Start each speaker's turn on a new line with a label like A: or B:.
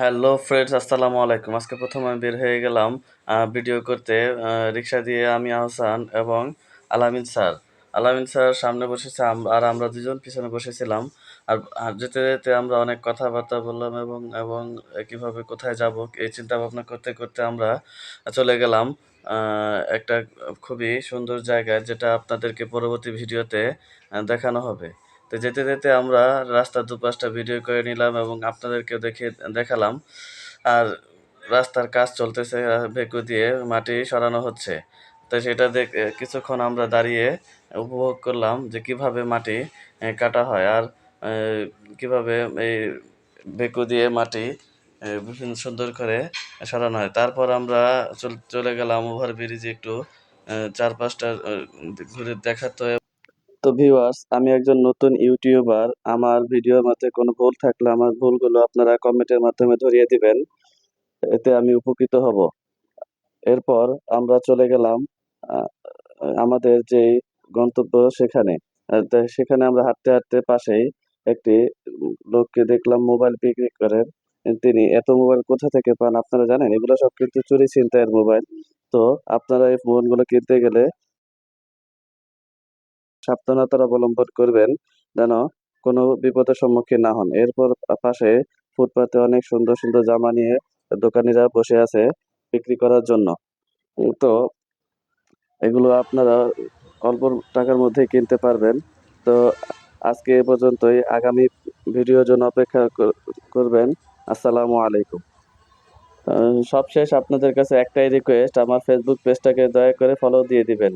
A: Hello friends আসসালামু আলাইকুম। আজকে প্রথম আমি বের হয়ে গেলাম ভিডিও করতে রিক্সা দিয়ে আমি আহসান এবং আলামিন স্যার। আলামিন স্যার সামনে বসেছে আর আমরা দুজন পিছনে বসেছিলাম। আর যেতে যেতে আমরা অনেক কথাবার্তা বললাম এবং এবং কীভাবে কোথায় যাব, এই চিন্তা ভাবনা করতে করতে আমরা চলে গেলাম একটা খুবই সুন্দর জায়গায় যেটা আপনাদেরকে পরবর্তী ভিডিওতে দেখানো হবে। তো যেতে যেতে আমরা রাস্তার দুপাশটা ভিডিও করে নিলাম এবং আপনাদেরকেও দেখে, দেখালাম। আর রাস্তার কাজ চলতেছে, ভেকু দিয়ে মাটি সরানো হচ্ছে। তো সেটা দেখ, কিছুক্ষণ আমরা দাঁড়িয়ে উপভোগ করলাম যে কীভাবে মাটি কাটা হয়। আর কীভাবে এই ভেকু দিয়ে মাটি বিভিন্ন সুন্দর করে সরানো হয়। তারপর আমরা চল- গেলাম ওভার ব্রিজে একটু চারপাশটা ঘুরে দেখাতো তো ভিউয়ার্স আমি একজন নতুন ইউটিউবার আমার ভিডিওর মধ্যে কোনো ভুল থাকলে আমার ভুলগুলো আপনারা কমেন্টের মাধ্যমে ধরিয়ে দিবেন, এতে আমি উপকৃত হব। এরপর আমরা চলে গেলাম আমাদের যে গন্তব্য সেখানে। সেখানে আমরা হাঁটতে হাঁটতে পাশেই একটি লোককে দেখলাম মোবাইল বিক্রি করেন। তিনি, এত মোবাইল কোথা থেকে পান? আপনারা জানেন? এগুলো সব কিন্তু চুরি ছিনতাইয়ের মোবাইল। তো আপনারা এই ফোনগুলো কিনতে গেলে সাবধানতার অবলম্বন করবেন যেন কোনো বিপদের সম্মুখীন না হন। এরপর পাশে ফুটপাতে অনেক সুন্দর সুন্দর জামা নিয়ে দোকানিরা বসে আছে বিক্রি করার জন্য। তো এগুলো আপনারা অল্প টাকার মধ্যে কিনতে পারবেন। তো আজকে এ পর্যন্তই। আগামী ভিডিওর জন্য অপেক্ষা কর- করবেন। আসসালামু আলাইকুম। সবশেষ আপনাদের কাছে একটাই রিকোয়েস্ট আমার ফেসবুক পেজটাকে দয়া করে ফলো দিয়ে দিবেন।